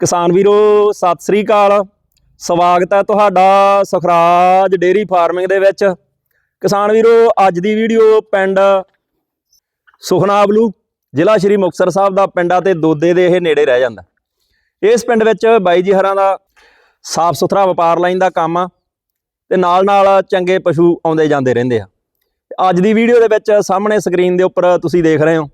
ਕਿਸਾਨ ਵੀਰੋ, ਸਤਿ ਸ੍ਰੀ ਅਕਾਲ। ਸਵਾਗਤ ਹੈ ਤੁਹਾਡਾ ਸੁਖਰਾਜ ਡੇਰੀ ਫਾਰਮਿੰਗ ਦੇ ਵਿੱਚ। ਕਿਸਾਨ ਵੀਰੋ, ਅੱਜ ਦੀ ਵੀਡੀਓ ਪਿੰਡ ਸੁਖਨਾਬਲੂ, ਜ਼ਿਲ੍ਹਾ ਸ਼੍ਰੀ ਮੁਕਤਸਰ ਸਾਹਿਬ ਦਾ ਪਿੰਡਾਂ ਤੇ ਦੋਦੇ ਦੇ ਇਹ ਨੇੜੇ ਰਹਿ ਜਾਂਦਾ। ਇਸ ਪਿੰਡ ਵਿੱਚ ਬਾਈ ਜੀ ਹਰਾਂ ਦਾ ਸਾਫ਼ ਸੁਥਰਾ ਵਪਾਰ ਲਾਈਨ ਦਾ ਕੰਮ ਆ ਤੇ ਨਾਲ ਨਾਲ ਚੰਗੇ ਪਸ਼ੂ ਆਉਂਦੇ ਜਾਂਦੇ ਰਹਿੰਦੇ ਆ। ਅੱਜ ਦੀ ਵੀਡੀਓ ਦੇ ਵਿੱਚ ਸਾਹਮਣੇ ਸਕਰੀਨ ਦੇ ਉੱਪਰ ਤੁਸੀਂ ਦੇਖ ਰਹੇ ਹੋ।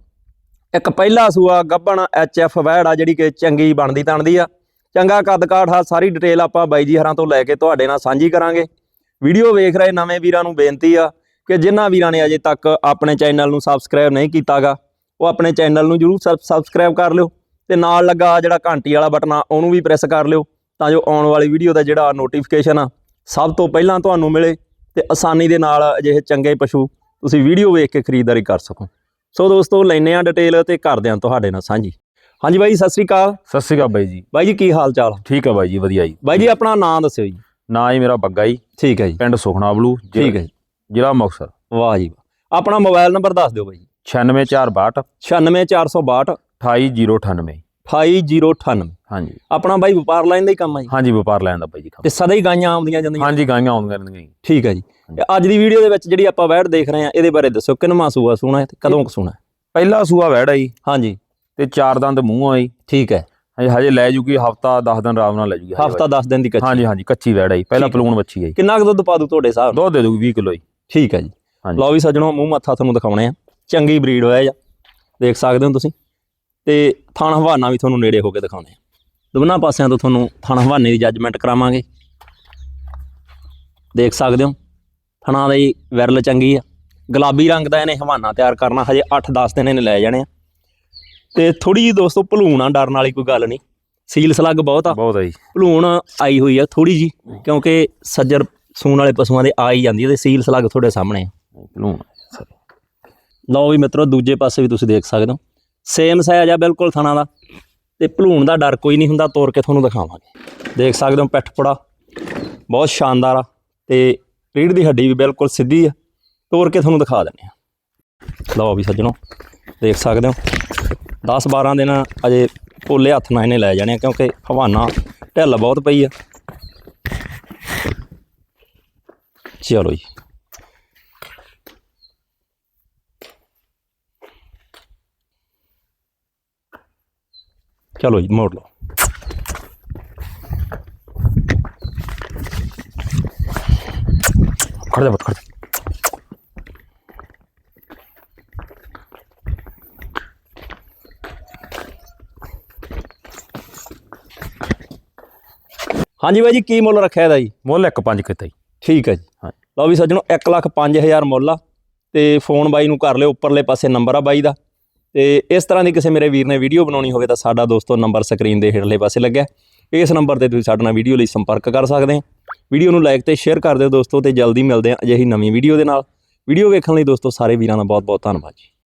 ਇੱਕ ਪਹਿਲਾ ਸੂਆ ਗੱਬਣ ਐਫ ਵੈੜ ਆ, ਜਿਹੜੀ ਕਿ ਚੰਗੀ ਬਣਦੀ ਤਣਦੀ ਆ। ਚੰਗਾ ਕੱਦ ਕਾਠ ਆ, ਸਾਰੀ ਡਿਟੇਲ ਆਪਾਂ ਬਾਈ ਜੀ ਹਰਾਂ ਤੋਂ ਲੈ ਕੇ ਤੁਹਾਡੇ ਨਾਲ ਸਾਂਝੀ ਕਰਾਂਗੇ। ਵੀਡੀਓ ਵੇਖ ਰਹੇ ਨਵੇਂ ਵੀਰਾਂ ਨੂੰ ਬੇਨਤੀ ਆ ਕਿ ਜਿਨ੍ਹਾਂ ਵੀਰਾਂ ਨੇ ਅਜੇ ਤੱਕ ਆਪਣੇ ਚੈਨਲ ਨੂੰ ਸਬਸਕ੍ਰਾਈਬ ਨਹੀਂ ਕੀਤਾਗਾ, ਉਹ ਆਪਣੇ ਚੈਨਲ ਨੂੰ ਜਰੂਰ ਸਬਸਕ੍ਰਾਈਬ ਕਰ ਲਿਓ ਤੇ ਨਾਲ ਲੱਗਾ ਜਿਹੜਾ ਘੰਟੀ ਵਾਲਾ ਬਟਨ ਆ, ਉਹਨੂੰ ਵੀ ਪ੍ਰੈਸ ਕਰ ਲਿਓ ਤਾਂ ਜੋ ਆਉਣ ਵਾਲੀ ਵੀਡੀਓ ਦਾ ਜਿਹੜਾ ਨੋਟੀਫਿਕੇਸ਼ਨ ਆ, ਸਭ ਤੋਂ ਪਹਿਲਾਂ ਤੁਹਾਨੂੰ ਮਿਲੇ ਤੇ ਆਸਾਨੀ ਦੇ ਨਾਲ ਅਜਿਹੇ ਚੰਗੇ ਪਸ਼ੂ ਤੁਸੀਂ ਵੀਡੀਓ ਵੇਖ ਕੇ ਖਰੀਦਦਾਰੀ ਕਰ ਸਕੋ। ਸੋ ਦੋਸਤੋ ਲੈਨੇ ਆ ਡਿਟੇਲ ਤੇ ਕਰਦੇ ਆ ਤੁਹਾਡੇ ਨਾਲ ਸਾਂਝੀ। ਹਾਂਜੀ ਬਾਈ ਸਤਿ ਸ੍ਰੀ ਅਕਾਲ। ਸਤਿ ਸ਼੍ਰੀ ਅਕਾਲ ਬਾਈ ਜੀ। ਬਾਈ ਜੀ ਕੀ ਹਾਲ ਚਾਲ ਠੀਕ ਆ ਬਾਈ ਜੀ ਵਧੀਆ ਜੀ। ਬਾਈ ਜੀ ਆਪਣਾ ਨਾਮ ਦੱਸਿਓ ਜੀ। ਨਾਂ ਹੀ ਮੇਰਾ ਬੱਗਾ ਜੀ। ਠੀਕ ਹੈ ਜੀ। ਪਿੰਡ ਸੁਖਨਾਬਲੂ ਠੀਕ ਹੈ ਜੀ। ਜ਼ਿਲ੍ਹਾ ਮੁਕਤਸਰ। ਵਾਹ ਜੀ। ਆਪਣਾ ਮੋਬਾਈਲ ਨੰਬਰ ਦੱਸ ਦਿਓ ਬਾਈ ਜੀ। 96462 96462 28098 28098 ਹਾਂਜੀ। ਆਪਣਾ ਬਾਈ ਵਪਾਰ ਲਾਈਨ ਦਾ ਹੀ ਕੰਮ ਹੈ ਜੀ। ਹਾਂਜੀ ਵਪਾਰ ਲੈਣ ਦਾ ਬਾਈ ਜੀ ਕੰਮ। ਤੇ ਸਦਾ ਹੀ ਗਾਈਆਂ ਆਉਂਦੀਆਂ ਜਾਂਦੀਆਂ। ਹਾਂਜੀ ਗਾਈਆਂ ਆਉਂਦੀਆਂ ਰਹਿੰਦੀਆਂ ਜੀ। ਠੀਕ ਹੈ ਜੀ। ਤੇ ਅੱਜ ਦੀ ਵੀਡੀਓ ਦੇ ਵਿੱਚ ਜਿਹੜੀ ਆਪਾਂ ਵੈੜ ਦੇਖ ਰਹੇ ਆ ਇਹਦੇ ਬਾਰੇ ਦੱਸੋ ਕਿੰਨਵਾਂ ਸੂਆ ਸੋਣਾ ਹੈ ਤੇ ਕਦੋਂ ਕੁ ਸੋਣਾ ਹੈ? ਪਹਿਲਾ ਸੂਆ ਵੈੜਾ ਜੀ। ਹਾਂਜੀ। ਤੇ ਚਾਰ ਦੰਦ ਮੂੰਹ ਆ ਜੀ। ਠੀਕ ਹੈ। ਹਜੇ ਹਜੇ ਲੈ ਜੂਗੀ ਹਫਤਾ 10 ਦਿਨ ਆਰਾਮ ਨਾਲ ਲੈ ਜੂਗੀ। ਹਜੇ ਹਫਤਾ 10 ਦਿਨ ਦੀ ਕੱਚੀ। ਹਾਂਜੀ ਹਾਂਜੀ ਕੱਚੀ ਵੈੜਾ ਜੀ। ਪਹਿਲਾ ਠੀਕ। ਪਲੂਣ ਬੱਚੀ ਹੈ ਜੀ। ਕਿੰਨਾ ਕੁ ਦੁੱਧ ਪਾ ਦੂ ਤੁਹਾਡੇ ਹਿਸਾਬ ਨਾਲ? ਦੁੱਧ ਦੇ ਦੂਗੀ 20 ਕਿਲੋ ਜੀ। ਠੀਕ ਹੈ ਜੀ। ਹਾਂਜੀ। ਲਓ ਵੀ ਸੱਜਣੋ ਮੂੰਹ ਮੱਥਾ ਤੁਹਾਨੂੰ ਦਿਖਾਉਣੇ ਆ। ਚੰਗੀ ਬਰੀਡ ਹੋਇਆ ਜਾਂ। ਦੇਖ ਸਕਦੇ ਹੋ ਤੁਸੀਂ। ਤੇ ਥਣ ਹਵਾਨਾ ਵੀ ਤੁਹਾਨੂੰ ਨੇੜੇ ਹੋ ਕੇ ਦਿਖਾਉਣੇ ਆ ਦੋਨਾਂ ਪਾਸਿਆਂ ਤੋਂ ਤੁਹਾਨੂੰ ਥਣ ਹਵਾਨੇ ਦੀ ਜੱਜਮੈਂਟ ਕਰਾਵਾਂਗੇ। ਦੇਖ ਸਕਦੇ ਹੋ ਥਣਾ ਦੀ ਵਿਰਲ ਚੰਗੀ ਆ। ਗੁਲਾਬੀ ਰੰਗ ਦਾ ਇਹਨੇ ਹਵਾਨਾ ਤਿਆਰ ਕਰਨਾ ਹਜੇ 8-10 ਦਿਨ ਇਹਨੇ ਲੈ ਜਾਣੇ ਆ। ਤੇ ਥੋੜੀ ਜੀ ਦੋਸਤੋ ਭਲੂਣ ਆ ਡਰਨ ਵਾਲੀ ਕੋਈ ਗੱਲ ਨਹੀਂ। ਸੀਲ ਸਲੱਗ ਬਹੁਤ ਆ। ਬਹੁਤ ਹੈ ਜੀ। ਭਲੂਣ ਆਈ ਹੋਈ ਆ ਥੋੜੀ ਜੀ ਕਿਉਂਕਿ ਸੱਜਰ ਸੂਣ ਵਾਲੇ ਪਸ਼ੂਆਂ ਦੇ ਆ ਹੀ ਜਾਂਦੀ ਤੇ ਸੀਲ ਸਲੱਗ ਤੁਹਾਡੇ ਸਾਹਮਣੇ ਆ। ਪਲੂਣ ਲਓ ਵੀ ਮਿੱਤਰੋ ਦੂਜੇ ਪਾਸੇ ਵੀ ਤੁਸੀਂ ਦੇਖ ਸਕਦੇ ਹੋ। ਸੇਮ ਸਾਈਜ਼ ਆ ਬਿਲਕੁਲ ਥਣਾ ਦਾ। ਤੇ ਭਲੂਣ ਦਾ ਡਰ ਕੋਈ ਨਹੀਂ ਹੁੰਦਾ ਤੋੜ ਕੇ ਤੁਹਾਨੂੰ ਦਿਖਾਵਾਂਗੇ। ਦੇਖ ਸਕਦੇ ਹੋ ਪਿੱਠ ਪੁੜਾ, ਬਹੁਤ ਸ਼ਾਨਦਾਰ ਆ। ਤੇ ਰੀੜ ਦੀ ਹੱਡੀ ਵੀ ਬਿਲਕੁਲ ਸਿੱਧੀ ਆ। ਤੋੜ ਕੇ ਤੁਹਾਨੂੰ ਦਿਖਾ ਦਿੰਦੇ ਆ। ਲਓ ਵੀ ਸੱਜਣੋ, ਦੇਖ ਸਕਦੇ ਹੋ। 10 12 ਦਿਨ ਅਜੇ ਪੋਲੇ ਹੱਥ ਨਾਲ ਇਹਨੇ ਲੈ ਜਾਣੇ ਆ, ਕਿਉਂਕਿ ਹਵਾਨਾ ਢਿੱਲ ਬਹੁਤ ਪਈ ਆ। ਚਲੋ ਜੀ। ਚਲੋ ਜੀ ਮੋੜ ਲਓ ਖੜ ਜਾ ਬੱਤ ਖੜ ਜਾ ਹਾਂਜੀ ਬਾਈ ਜੀ ਕੀ ਮੁੱਲ ਰੱਖਿਆ ਇਹਦਾ ਜੀ? ਮੁੱਲ ਇੱਕ ਪੰਜ ਕੀਤਾ ਜੀ। ਠੀਕ ਹੈ ਜੀ। ਹਾਂਜੀ। ਲਓ ਵੀ ਸੱਜਣੋ 1 ਲੱਖ 5000 ਮੁੱਲ ਆ। ਤੇ ਫੋਨ ਬਾਈ ਨੂੰ ਕਰ ਲਿਓ ਉੱਪਰਲੇ ਪਾਸੇ ਨੰਬਰ ਆ ਬਾਈ ਦਾ। ਤੇ ਇਸ ਤਰ੍ਹਾਂ ਦੀ ਕਿਸੇ ਮੇਰੇ ਵੀਰ ਨੇ ਵੀਡੀਓ ਬਣਾਉਣੀ ਹੋਵੇ ਤਾਂ ਸਾਡਾ ਦੋਸਤੋ ਨੰਬਰ ਸਕਰੀਨ ਦੇ ਹੇਠਲੇ ਪਾਸੇ ਲੱਗਿਆ। ਇਸ ਨੰਬਰ ਤੇ ਤੁਸੀਂ ਸਾਡੇ ਨਾਲ ਵੀਡੀਓ ਲਈ ਸੰਪਰਕ ਕਰ ਸਕਦੇ ਹੋ। ਵੀਡੀਓ ਨੂੰ ਲਾਈਕ ਤੇ ਸ਼ੇਅਰ ਕਰ ਦਿਓ ਦੋਸਤੋ ਤੇ ਜਲਦੀ ਮਿਲਦੇ ਹਾਂ ਅਜਿਹੀ ਨਵੀਂ ਵੀਡੀਓ ਦੇ ਨਾਲ। ਵੀਡੀਓ ਵੇਖਣ ਲਈ ਦੋਸਤੋ ਸਾਰੇ ਵੀਰਾਂ ਦਾ ਬਹੁਤ ਬਹੁਤ ਧੰਨਵਾਦ ਜੀ।